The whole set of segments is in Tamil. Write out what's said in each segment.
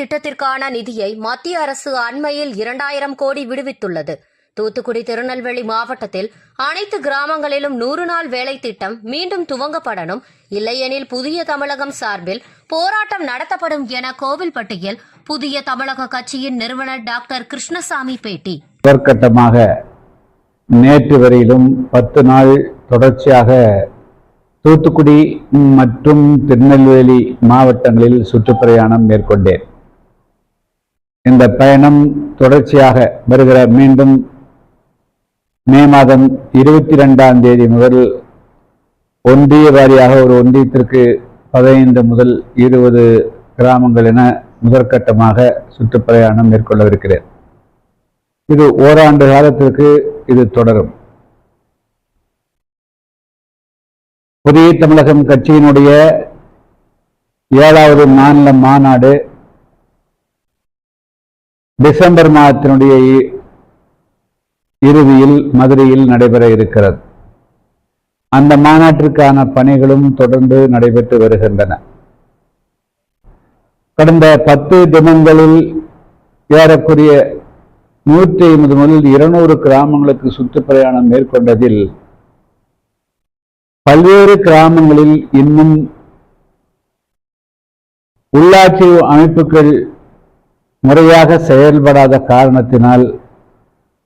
திட்டத்திற்கான நிதியை மத்திய அரசு அண்மையில் இரண்டாயிரம் கோடி விடுவித்துள்ளது. தூத்துக்குடி திருநெல்வேலி மாவட்டத்தில் அனைத்து கிராமங்களிலும் நூறு நாள் வேலை திட்டம் மீண்டும் துவங்கப்படணும். இல்லையெனில் புதிய தமிழகம் சார்பில் போராட்டம் நடத்தப்படும் என கோவில்பட்டியில் புதிய தமிழக கட்சியின் நிறுவனர் டாக்டர் கிருஷ்ணசாமி பேட்டி. முதற்கட்டமாக நேற்று வரையிலும் பத்து நாள் தொடர்ச்சியாக தூத்துக்குடி மற்றும் திருநெல்வேலி மாவட்டங்களில் சுற்றுப்பிரயாணம் மேற்கொண்டேன். இந்த பயணம் தொடர்ச்சியாக வருகிற மீண்டும் மே மாதம் இருபத்தி ரெண்டாம் தேதி முதல் ஒன்றிய வாரியாக ஒரு ஒன்றியத்திற்கு பதினைந்து முதல் இருபது கிராமங்கள் என முதற்கட்டமாக சுற்றுப்பிரயாணம் மேற்கொள்ளவிருக்கிறேன். இது ஓராண்டு காலத்திற்கு இது தொடரும். புதிய தமிழகம் கட்சியினுடைய ஏழாவது மாநில மாநாடு டிசம்பர் மாதத்தினுடைய இறுதியில் மதுரையில் நடைபெற இருக்கிறது. அந்த மாநாட்டிற்கான பணிகளும் தொடர்ந்து நடைபெற்று வருகின்றன. கடந்த பத்து தினங்களில் ஏறக்குரிய நூற்றி ஐம்பது முதல் இருநூறு கிராமங்களுக்கு சுற்றுப்பிரயாணம் மேற்கொண்டதில் பல்வேறு கிராமங்களில் இன்னும் உள்ளாட்சி அமைப்புகள் முறையாக செயல்படாத காரணத்தினால்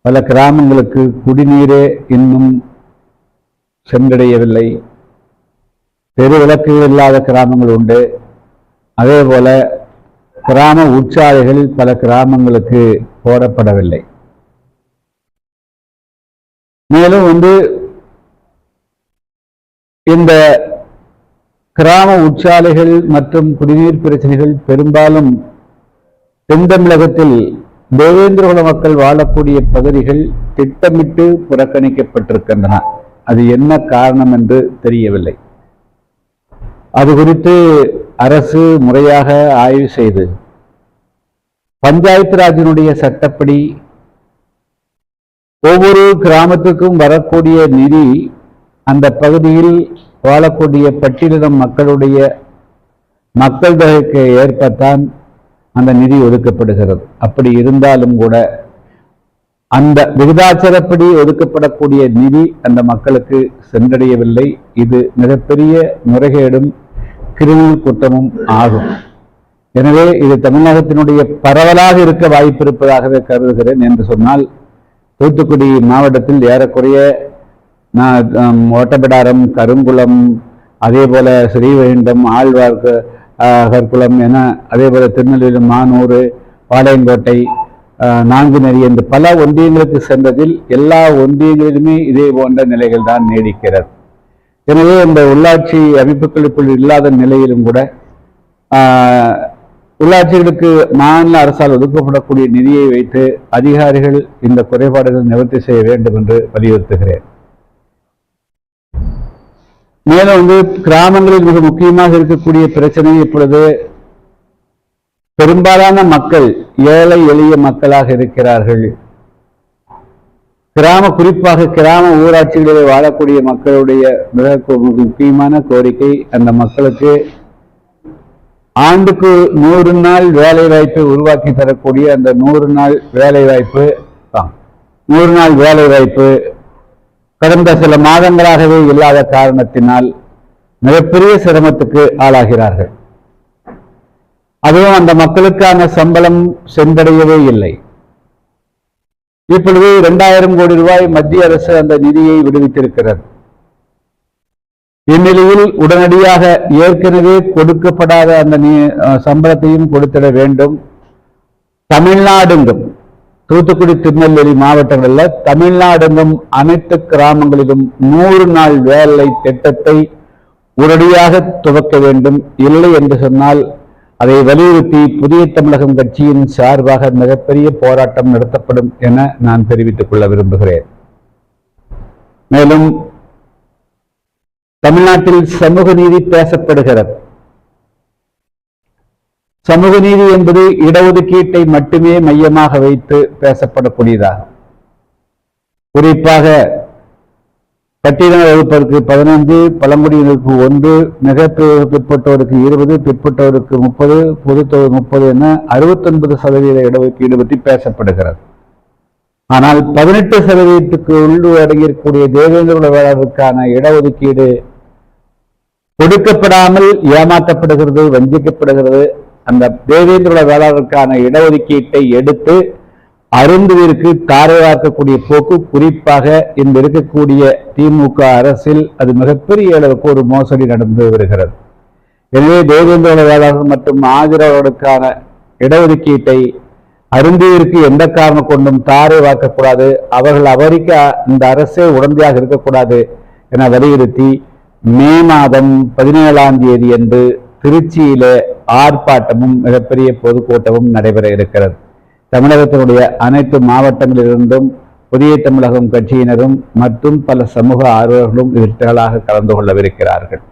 பல கிராமங்களுக்கு குடிநீரே இன்னும் சென்றடையவில்லை. தெருவிளக்குகள் இல்லாத கிராமங்கள் உண்டு. அதே போல கிராம உற்சாலைகள் பல கிராமங்களுக்கு போடப்படவில்லை. மேலும் வந்து இந்த கிராம உற்சாலைகள் மற்றும் குடிநீர் பிரச்சனைகள் பெரும்பாலும் தென்தமிழகத்தில் தேவேந்திரகுல மக்கள் வாழக்கூடிய பகுதிகள் திட்டமிட்டு புறக்கணிக்கப்பட்டிருக்கின்றன. அது என்ன காரணம் என்று தெரியவில்லை. அது குறித்து அரசு முறையாக ஆய்வு செய்து பஞ்சாயத்து ராஜினுடைய சட்டப்படி ஒவ்வொரு கிராமத்துக்கும் வரக்கூடிய நிதி அந்த பகுதியில் வாழக்கூடிய பட்டியலிடம் மக்களுடைய மக்கள் தொகைக்கு ஏற்பத்தான் அந்த நிதி ஒதுக்கப்படுகிறது. அப்படி இருந்தாலும் கூட அந்த விகிதாச்சாரப்படி ஒதுக்கப்படக்கூடிய நிதி அந்த மக்களுக்கு சென்றடையவில்லை. இது மிகப்பெரிய முறைகேடும் கிரிமினல் குற்றமும் ஆகும். எனவே இது தமிழகத்தினுடைய பரவலாக இருக்க வாய்ப்பிருப்பதாகவே கருதுகிறேன் என்று சொன்னால் தூத்துக்குடி மாவட்டத்தில் ஏறக்குறைய நான் ஓட்டபிடாரம் கருங்குளம் அதே போல ஸ்ரீவைண்டம் ஆழ்வார்க்கு கற்குளம் என அதே போல் திருநெல்வேலி மானூர் பாளையங்கோட்டை நான்கு நான்குநெறி என்று பல ஒன்றியங்களுக்கு சென்றதில் எல்லா ஒன்றியங்களிலுமே இதே போன்ற நிலைகள் தான் நீடிக்கிறது. எனவே இந்த உள்ளாட்சி அமைப்புகளுக்குள் இல்லாத நிலையிலும் கூட உள்ளாட்சிகளுக்கு மாநில அரசால் ஒதுக்கப்படக்கூடிய நிதியை வைத்து அதிகாரிகள் இந்த குறைபாடுகளை நிவர்த்தி செய்ய வேண்டும் என்று வலியுறுத்துகிறேன். மேலும் வந்து கிராமங்களில் மிக முக்கியமாக இருக்கக்கூடிய பிரச்சனை இப்பொழுது பெரும்பாலான மக்கள் ஏழை எளிய மக்களாக இருக்கிறார்கள். கிராம குறிப்பாக கிராம ஊராட்சிகளில் வாழக்கூடிய மக்களுடைய மிக முக்கியமான கோரிக்கை அந்த மக்களுக்கு ஆண்டுக்கு நூறு நாள் வேலை வாய்ப்பை உருவாக்கி தரக்கூடிய அந்த நூறு நாள் வேலை வாய்ப்பு நூறு நாள் வேலை வாய்ப்பு கடந்த சில மாதங்களாகவே இல்லாத காரணத்தினால் மிகப்பெரிய சிரமத்துக்கு ஆளாகிறார்கள். அதுவும் அந்த மக்களுக்கான சம்பளம் சென்றடையவே இல்லை. இப்பொழுது இரண்டாயிரம் கோடி ரூபாய் மத்திய அரசு அந்த நிதியை விடுவித்திருக்கிறது. இந்நிலையில் உடனடியாக ஏற்கனவே கொடுக்கப்படாத அந்த நீ- சம்பளத்தையும் கொடுத்திட வேண்டும். தமிழ்நாடுங்கும் தூத்துக்குடி திருநெல்வேலி மாவட்டங்களில் தமிழ்நாடெங்கும் அனைத்து கிராமங்களிலும் நூறு நாள் வேலை திட்டத்தை உடனடியாக துவக்க வேண்டும். இல்லை என்று சொன்னால் அதை வலியுறுத்தி புதிய தமிழகம் கட்சியின் சார்பாக மிகப்பெரிய போராட்டம் நடத்தப்படும் என நான் தெரிவித்துக் கொள்ள விரும்புகிறேன். மேலும் தமிழ்நாட்டில் சமூக நீதி பேசப்படுகிறது. சமூக நீதி என்பது இடஒதுக்கீட்டை மட்டுமே மையமாக வைத்து பேசப்படக்கூடியதாகும் குறிப்பாக பட்டியலின வகுப்பதற்கு பதினைந்து பழங்குடியினருக்கு ஒன்று மிக பிற்பட்டோருக்கு இருபது பிற்பட்டோருக்கு முப்பது பொதுத்தொகை முப்பது என அறுபத்தொன்பது சதவீத இடஒதுக்கீடு பற்றி பேசப்படுகிறது. ஆனால் பதினெட்டு சதவீதத்துக்கு உள்ளு அடங்கியிருக்கக்கூடிய தேவேந்திர குல இடஒதுக்கீடு கொடுக்கப்படாமல் ஏமாற்றப்படுகிறது வஞ்சிக்கப்படுகிறது அந்த தேவேந்திர வேளாளருக்கான இடஒதுக்கீட்டை எடுத்து அருந்துவிற்கு தாரையாக்கக்கூடிய போக்கு குறிப்பாக இந்த இருக்கக்கூடிய திமுக அரசில் அது மிகப்பெரிய அளவுக்கு ஒரு மோசடி நடந்து வருகிறது. எனவே தேவேந்திர வேளாளர் மற்றும் ஆதரவர்களுக்கான இடஒதுக்கீட்டை அருந்தியிற்கு எந்த காரணம் கொண்டும் தாரை வாக்கக்கூடாது அவர்கள் அவரிக்க இந்த அரசே உடந்தையாக இருக்கக்கூடாது என வலியுறுத்தி மே மாதம் பதினேழாம் தேதி அன்று திருச்சியிலே ஆர்ப்பாட்டமும் மிகப்பெரிய பொதுக்கூட்டமும் நடைபெற இருக்கிறது. தமிழகத்தினுடைய அனைத்து மாவட்டங்களிலிருந்தும் புதிய தமிழகம் கட்சியினரும் மற்றும் பல சமூக ஆர்வலர்களும் இதில் திரளாக கலந்து கொள்ளவிருக்கிறார்கள்.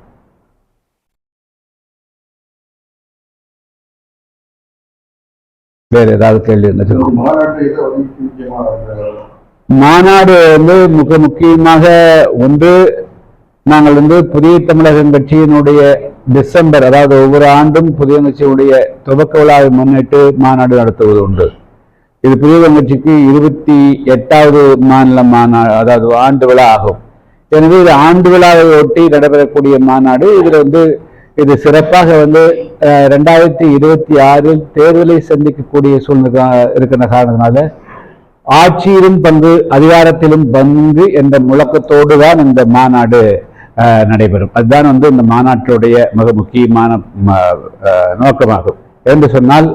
வேற ஏதாவது கேள்வி மாநாடு வந்து மிக முக்கியமாக ஒன்று நாங்கள் வந்து புதிய தமிழகம் கட்சியினுடைய டிசம்பர் அதாவது ஒவ்வொரு ஆண்டும் புதிய கட்சியினுடைய துவக்க விழாவை முன்னிட்டு மாநாடு நடத்துவது உண்டு. இது புதிய கட்சிக்கு இருபத்தி எட்டாவது மாநில மாநாடு அதாவது ஆண்டு விழா ஆகும். எனவே இது ஆண்டு விழாவை ஒட்டி நடைபெறக்கூடிய மாநாடு. இதில் வந்து இது சிறப்பாக வந்து ரெண்டாயிரத்தி இருபத்தி ஆறில் தேர்தலை சந்திக்கக்கூடிய சூழ்நிலை இருக்கிற காரணத்தினால ஆட்சியிலும் பங்கு அதிகாரத்திலும் பங்கு என்ற முழக்கத்தோடு தான் இந்த மாநாடு. நடைபெறும். அதுதான் வந்து இந்த மாநாட்டுடைய மிக முக்கியமான நோக்கமாகும். என்று சொன்னால்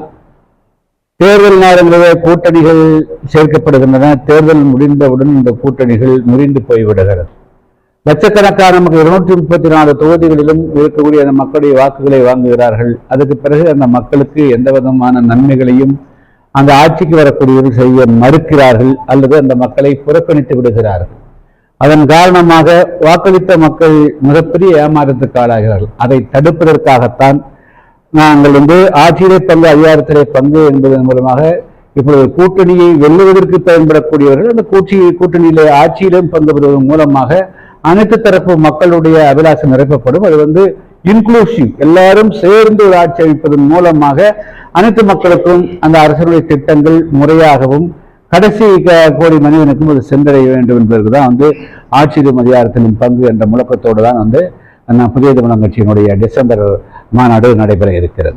தேர்தல் நேரங்களில் கூட்டணிகள் சேர்க்கப்படுகின்றன. தேர்தல் முடிந்தவுடன் இந்த கூட்டணிகள் முறிந்து போய்விடுகிறது. லட்சக்கணக்கான மக்கள் இருநூற்றி முப்பத்தி நாலு தொகுதிகளிலும் இருக்கக்கூடிய அந்த மக்களுடைய வாக்குகளை வாங்குகிறார்கள். அதுக்கு பிறகு அந்த மக்களுக்கு எந்த விதமான நன்மைகளையும் அந்த ஆட்சிக்கு வரக்கூடியவர்கள் செய்ய மறுக்கிறார்கள். அல்லது அந்த மக்களை புறக்கணித்து விடுகிறார்கள். அதன் காரணமாக வாக்களித்த மக்கள் மிகப்பெரிய ஏமாற்றத்துக்கு ஆளாகிறார்கள். அதை தடுப்பதற்காகத்தான் நாங்கள் வந்து ஆட்சியிலே பங்கு அதிகாரத்திலே பங்கு என்பதன் மூலமாக இப்பொழுது கூட்டணியை வெல்லுவதற்கு பயன்படக்கூடியவர்கள் அந்த கூட்சி கூட்டணியிலே ஆட்சியிலும் பங்கு பெறுவதன் மூலமாக அனைத்து தரப்பு மக்களுடைய அபிலாசம் நிரப்பப்படும். அது வந்து இன்க்ளூசிவ் எல்லாரும் சேர்ந்து ஒரு ஆட்சி அமைப்பதன் மூலமாக அனைத்து மக்களுக்கும் அந்த அரசனுடைய திட்டங்கள் முறையாகவும் கடைசி கோடி மனிதனுக்கும் அது சென்றடைய வேண்டும் என்பதற்கு தான் வந்து ஆட்சியிலும் அதிகாரத்திலும் பங்கு என்ற முழக்கத்தோடு தான் வந்து நான் புதிய தமிழகம் கட்சியினுடைய டிசம்பர் மாநாடு நடைபெற இருக்கிறது.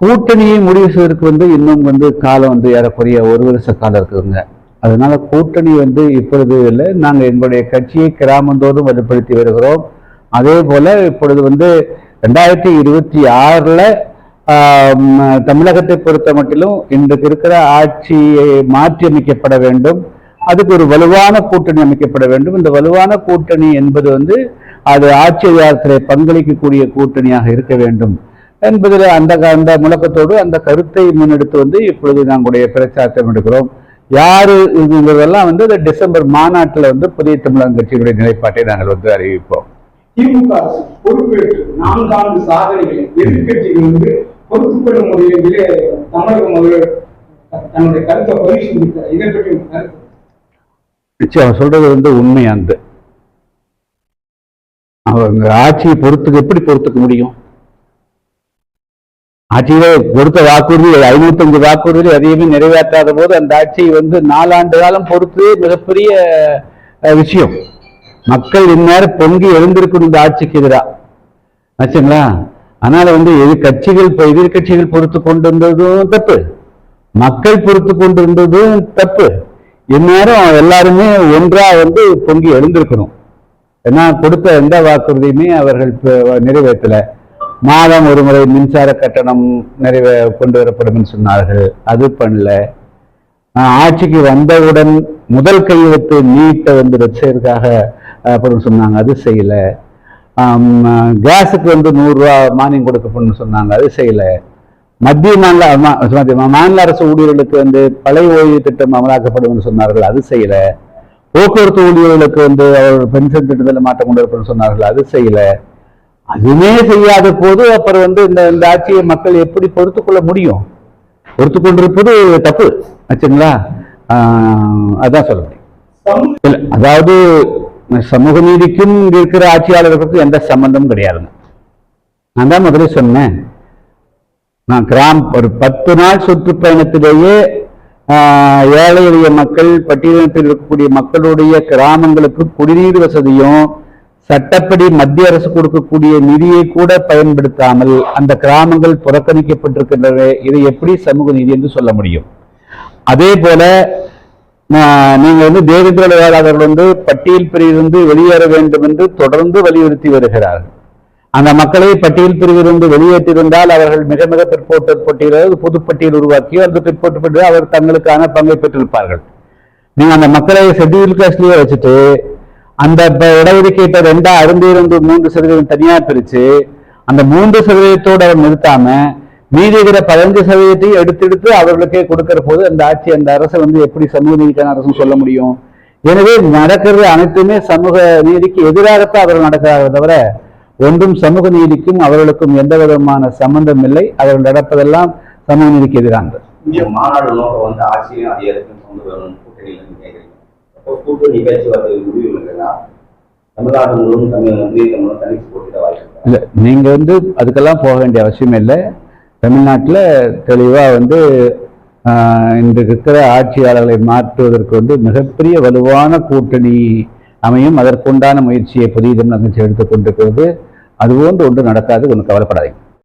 கூட்டணியை முடிவு செய்வதற்கு வந்து இன்னும் வந்து காலம் வந்து ஏறக்குறைய ஒரு வருஷ காலம் இருக்குதுங்க. அதனால கூட்டணி வந்து இப்பொழுது இல்லை. நாங்கள் எங்களுடைய கட்சியை கிராமந்தோறும் வலுப்படுத்தி வருகிறோம். அதே போல இப்பொழுது வந்து ரெண்டாயிரத்தி இருபத்தி ஆறில் தமிழகத்தை பொறுத்த மட்டிலும் இன்றைக்கு இருக்கிற ஆட்சியை மாற்றி அமைக்கப்பட வேண்டும். அதுக்கு ஒரு வலுவான கூட்டணி அமைக்கப்பட வேண்டும். இந்த வலுவான கூட்டணி என்பது வந்து அது ஆட்சி அதிகாரத்திலே பங்களிக்கக்கூடிய கூட்டணியாக இருக்க வேண்டும். என்பதில் அந்த அந்த முழக்கத்தோடு அந்த கருத்தை முன்னெடுத்து வந்து இப்பொழுது நாங்களுடைய பிரச்சாரத்தை எடுக்கிறோம் யாரு இதுங்கிறதெல்லாம் வந்து இந்த டிசம்பர் மாநாட்டில் வந்து புதிய தமிழகம் கட்சியினுடைய நிலைப்பாட்டை நாங்கள் வந்து அறிவிப்போம். திமுக அரசு பொறுப்பேற்று நான்காண்டு சாதனைகளை எதிர்கட்சிகள் வந்து பொறுத்துக் கொள்ள முடியவில்லை தமிழக முதல்வர் தன்னுடைய கருத்தை பதிவு இதை பற்றி கருத்து. நிச்சயம் அவர் சொல்றது வந்து உண்மையானது அவங்க ஆட்சியை பொறுத்துக்கு எப்படி பொறுத்துக்க முடியும்? ஆட்சியில கொடுத்த வாக்குறுதி ஐநூத்தஞ்சு வாக்குறுதி அதையுமே நிறைவேற்றாத போது அந்த ஆட்சி வந்து நாலாண்டு காலம் பொறுத்து மிகப்பெரிய விஷயம். மக்கள் இந்நேரம் பொங்கி எழுந்திருக்கணும் இந்த ஆட்சிக்கு எதிராக ஆச்சுங்களா? அதனால வந்து எதிர் கட்சிகள் எதிர்கட்சிகள் பொறுத்து கொண்டு வந்ததும் தப்பு. மக்கள் பொறுத்து கொண்டு இருந்ததும் தப்பு. இந்நேரம் எல்லாருமே ஒன்றா வந்து பொங்கி எழுந்திருக்கணும். ஏன்னா கொடுத்த எந்த வாக்குறுதியுமே அவர்கள் ப- நிறைவேற்றல. மாதம் ஒரு முறை மின்சார கட்டணம் நிறைவே கொண்டு வரப்படும் சொன்னார்கள். அது பண்ணல. ஆட்சிக்கு வந்தவுடன் முதல் கையெழுத்து நீட்டை வந்து வச்சதற்காக அப்புறம் சொன்னாங்க. அது செய்யலை. கேஸுக்கு வந்து நூறுரூவா மானியம் கொடுக்கப்படும் சொன்னாங்க. அது செய்யல. மத்திய மாநில மாநில அரசு ஊழியர்களுக்கு வந்து பழைய ஓய்வு திட்டம் அமலாக்கப்படும் சொன்னார்கள். அது செய்யல. போக்குவரத்து ஊழியர்களுக்கு வந்து அவர் பென்ஷன் திட்டத்தில் மாற்றம் கொண்டு வரப்படும் சொன்னார்கள். அது செய்யல. அதுவுமே செய்யாத போது அப்புறம் வந்து இந்த இந்த ஆட்சியை மக்கள் எப்படி பொறுத்துக் கொள்ள முடியும்? பொறுத்து கொண்டிருப்பது தப்பு. ஆச்சுங்களா? அதான் சொல்ல முடியும். அதாவது சமூக நீதிக்கும் இங்க இருக்கிற ஆட்சியாளர்களுக்கும் எந்த சம்பந்தமும் கிடையாதுங்க. நான் தான் முதல்ல சொன்னேன். நான் கிராம் ஒரு பத்து நாள் சுற்றுப்பயணத்திலேயே ஆஹ், ஏழை எளிய மக்கள் பட்டியலினத்தில் இருக்கக்கூடிய மக்களுடைய கிராமங்களுக்கு குடிநீர் வசதியும் சட்டப்படி மத்திய அரசு கொடுக்கக்கூடிய நிதியை கூட பயன்படுத்தாமல் அந்த கிராமங்கள் புறக்கணிக்கப்பட்டிருக்கின்றன. இதை எப்படி சமூக நீதி என்று சொல்ல முடியும்? அதே போல நீங்க வந்து தேவேந்திர வேளாளர்கள் வந்து பட்டியல் பிரிவிலிருந்து வெளியேற வேண்டும் என்று தொடர்ந்து வலியுறுத்தி வருகிறார்கள். அந்த மக்களை பட்டியல் பிரிவிலிருந்து வெளியேற்றிருந்தால் அவர்கள் மிக மிக பிற்போட்டர் பட்டியலில் புதுப்பட்டியல் உருவாக்கியோ அந்த பிற்போட்டு பட்டியல் அவர் தங்களுக்கான பங்கை பெற்றிருப்பார்கள். நீங்க அந்த மக்களை ஷெட்யூல் காஸ்ட்லயே வச்சுட்டு அந்த ப- இடஒதுக்கீட்டை ரெண்டா அருந்திருந்து மூன்று சதவீதம் தனியா பிரிச்சு அந்த மூன்று சதவீதத்தோடு அவர் நிறுத்தாம மீதி இருக்கிற பதினஞ்சு சதவீதத்தையும் எடுத்தெடுத்து அவர்களுக்கே கொடுக்கிற போது அந்த ஆட்சி அந்த அரசு வந்து எப்படி சமூக நீதிக்கான அரசுன்னு சொல்ல முடியும்? எனவே நடக்கிறது அனைத்துமே சமூக நீதிக்கு எதிராகத்தான் அவர்கள் நடக்கிறார்கள் தவிர ஒன்றும் சமூக நீதிக்கும் அவர்களுக்கும் எந்த விதமான சம்பந்தம் இல்லை. அவர்கள் நடப்பதெல்லாம் சமூக நீதிக்கு எதிரானது. இந்திய மாநாடு நோக்கம் வந்து ஆட்சியும் அதிகாரத்தையும் கொண்டு வரணும் கூட்டணியில இருந்து கேட்குறீங்க. அப்போ கூட்டணி பேச்சுவார்த்தை முடிவு இல்லைன்னா தமிழ்நாடு முழுவதும் தமிழ் புதிய தமிழ் தனிச்சு போட்டிட வாய்ப்பு இருக்கா? இல்ல நீங்க வந்து அதுக்கெல்லாம் போக வேண்டிய அவசியம் இல்லை. தமிழ்நாட்டில் தெளிவாக வந்து இன்று இருக்கிற ஆட்சியாளர்களை மாற்றுவதற்கு வந்து மிகப்பெரிய வலுவான கூட்டணி அமையும். அதற்குண்டான முயற்சியை புதிய தமிழக கட்சி எடுத்துக் கொண்டிருக்கிறது. அது போன்று ஒன்று நடக்காது ஒன்று கவலைப்படாதீங்க.